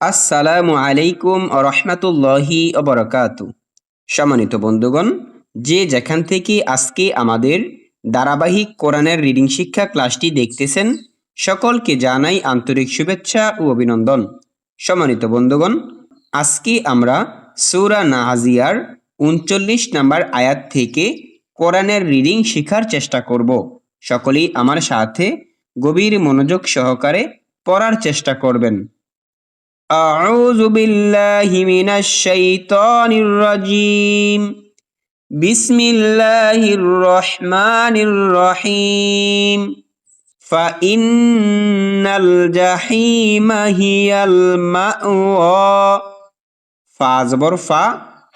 আসসালামু আলাইকুম রহমাতুল্লাহি অবরকাতু সম্মানিত বন্ধুগণ, যে যেখান থেকে আজকে আমাদের ধারাবাহিক কোরআনের রিডিং শিক্ষা ক্লাসটি দেখতেছেন, সকলকে জানাই আন্তরিক শুভেচ্ছা ও অভিনন্দন। সম্মানিত বন্ধুগণ, আজকে আমরা সূরা নাহাজিয়ার উনচল্লিশ নাম্বার আয়াত থেকে কোরআনের রিডিং শেখার চেষ্টা করব। সকলেই আমার সাথে গভীর মনোযোগ সহকারে পড়ার চেষ্টা করবেন। أعوذ بالله من الشيطان الرجيم بسم الله الرحمن الرحيم فإن الجحيم هي المأوى ফা জবর ফা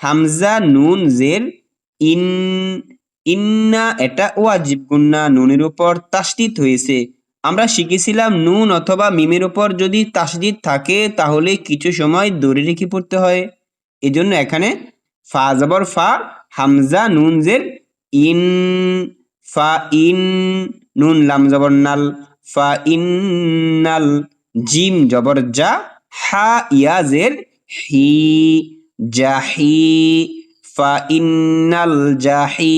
হামজা নুন জের ইন ইন্না এটা ওয়াজিব গুন্না নুনের উপর তাসদিদ হয়েছে আমরা শিখেছিলাম নুন অথবা মিমের ওপর যদি তাসদিদ থাকে, তাহলে কিছু সময় দড়ি রেখে পড়তে হয়। এজন্য এখানে ফা জবর ফা, হামজা নুন জের ইন, ফা ইন নুন লাম জবর নাল, ফা ইন্নাল জিম জবর যা হা ইয়া জের হি জাহি ফা ইন্নাল জাহি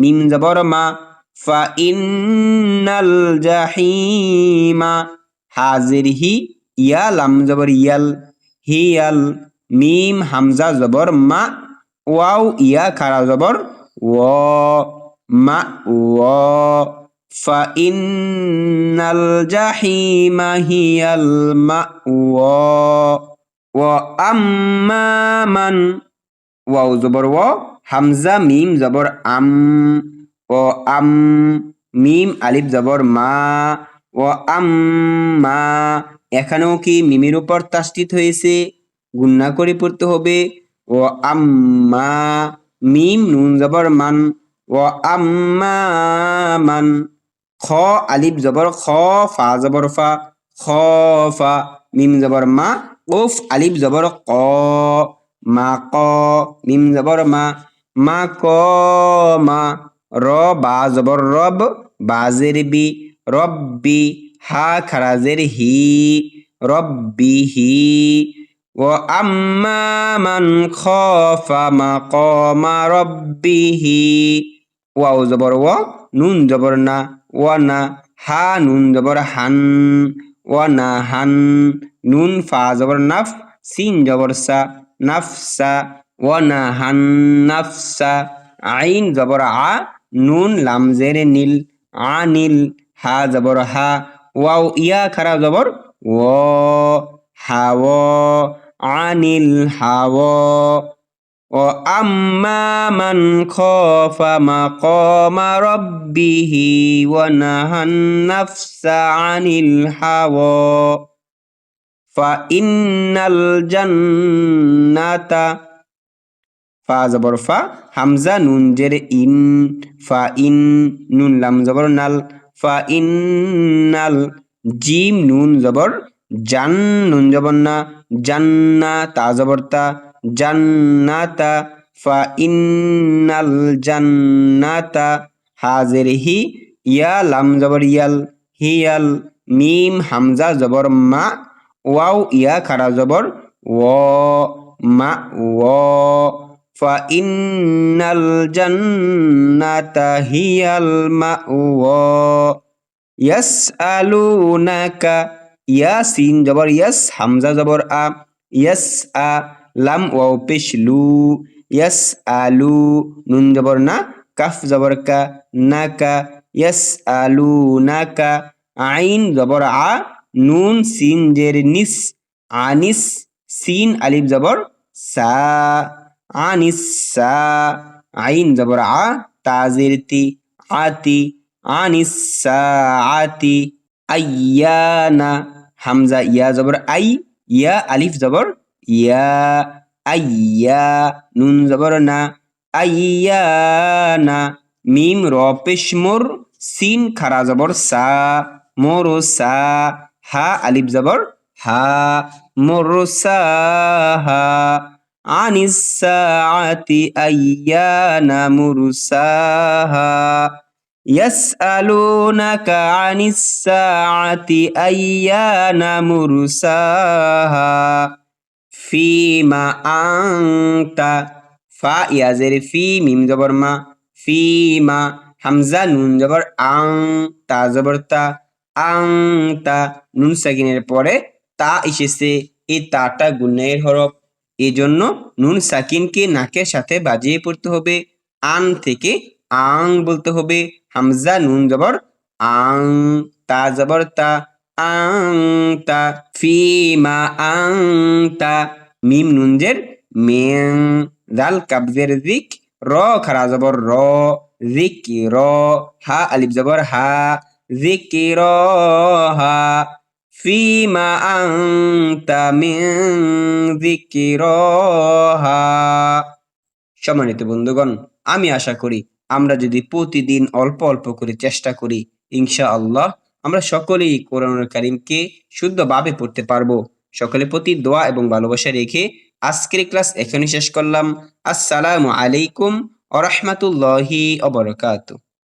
মিম জবর মা। ফা ইন্নাল জাহিমা হাজির হি ইয়া লাম জবর ইয়াল হিয়াল মিম হামজা জবর মা ওয়াও ইয়া খারা জবর ও মা ও ফা ইন্নাল জাহিমা হিয়াল মা ও আম্মা মান ওয়াও জবর ও হামজা মিম জবর আম ও আম, মিম, আলিফ, জবর, মা। ও আম, মা। এখানেও কি মিমের উপর তাস্তিত হয়েছে? গুন্না করে পড়তে হবে। ও আম্মা মিম, নুন, জবর, মান। ও আম্মা মান। খ, আলিফ, জবর, খ, ফা, জবর, ফা। খ, ফা, মিম, জবর, মা। ওফ, আলিফ, জবর, ক। মা, ক, মিম, জবর, মা। মা, ক, মা। র বা জবর রব বাজের বি রব্বি হা খারাজের হি রব্বিহি ও আম্মা মান খাফা মাকামা রব্বিহি ওয়াও জবর ও নুন জবর না ওয়া না, হা নুন জবর হান ওয়া না হান। নুন ফা জবর নাফ সিন জবর সা নাফসা ওয়া না হান নাফসা আইন জবর আ নুন লাম জেরে নীল আনিল হা জবর হা ওয়াও ইয়া খারা জবর ও হাও আনিল হাও ও আম্মা মান খফা মাকামা রাব্বিহি ওয়া নাহান নাফসা আনিল হাওয়া। ইন্নাল জান্নাতা ফা জবর ফা, হামজা নুন জের ইন, ফা ইন নুন লাম জবর নাল, ফা ইন্নাল জিম নুন জবর, জান নুন জবর না, জান্না তা জবর তা জান্নাতা ফা ইন্নাল জান্নাতা হাজের হি, ইয়া লাম জবর ইয়াল, হিয়াল, মিম হামজা জবর মা, ওয়াও ইয়া খারা জবর, ও মা, ও ফাইন্নাল জান্নাতা হিয়াল আলু ইয়াসআলুনাকা ইয়া সিন জবর ইয়াস হামজা জবর আ ইয়াস আ লাম ওয়াও পেশ লু আলু নুন জবর না কাফ জবর কা না আলু না আইন জবর আ নুন সিন জের নিস আনিস সিন আলিফ জবর সা আনিসা, আইন জবর আ, তাজির তি আতি আনিসা আতি আইয়ানা, হামজা, ইয়া জবর আই, ইয়া আলিফ জবর ইয়া, আইয়া, নুন জবর না, আইয়ানা, মিম র পেশমুর সিন খারা জবর সা, মোর সা, হা আলিফ জবর হা, মোর সা, হা। عن الساعة أيان مرساها يسألونك عن الساعة أيان مرساها ফিমা আংতা ফা ইয়াজের ফি মিম জবর মা ফিমা হামজা নুন জবর আং তা জবর তা আং তা নুন সাকিনের পরে তা এসেছে এই তাটা গুণের হরফ এই জন্য নুন সাকিনকে নাকের সাথে বাজিয়ে পড়তে হবে। আন থেকে আং বলতে হবে। হামজা নুন জবর আং, তা জবর তা, আং, তা ফিমা আং, তা। মিম নুনজের মেং দাল কাবজের দিক র, খারা জবর র, জিক, র, হা, আলিফ জবর হা, জিক, র, হা। ফিমা আংতা মিন যিকরাহা সম্মানিত বন্ধুগণ, আমি আশা করি আমরা যদি প্রতিদিন অল্প অল্প করে চেষ্টা করি ইনশা আল্লাহ আমরা সকলেই কোরআনুল কারিমকে শুদ্ধভাবে পড়তে পারব। সকলের প্রতি দোয়া এবং ভালোবাসা রেখে আজকের ক্লাস এখানে শেষ করলাম। আসসালামু আলাইকুম ওয়া রাহমাতুল্লাহি ওয়া বারাকাতুহু।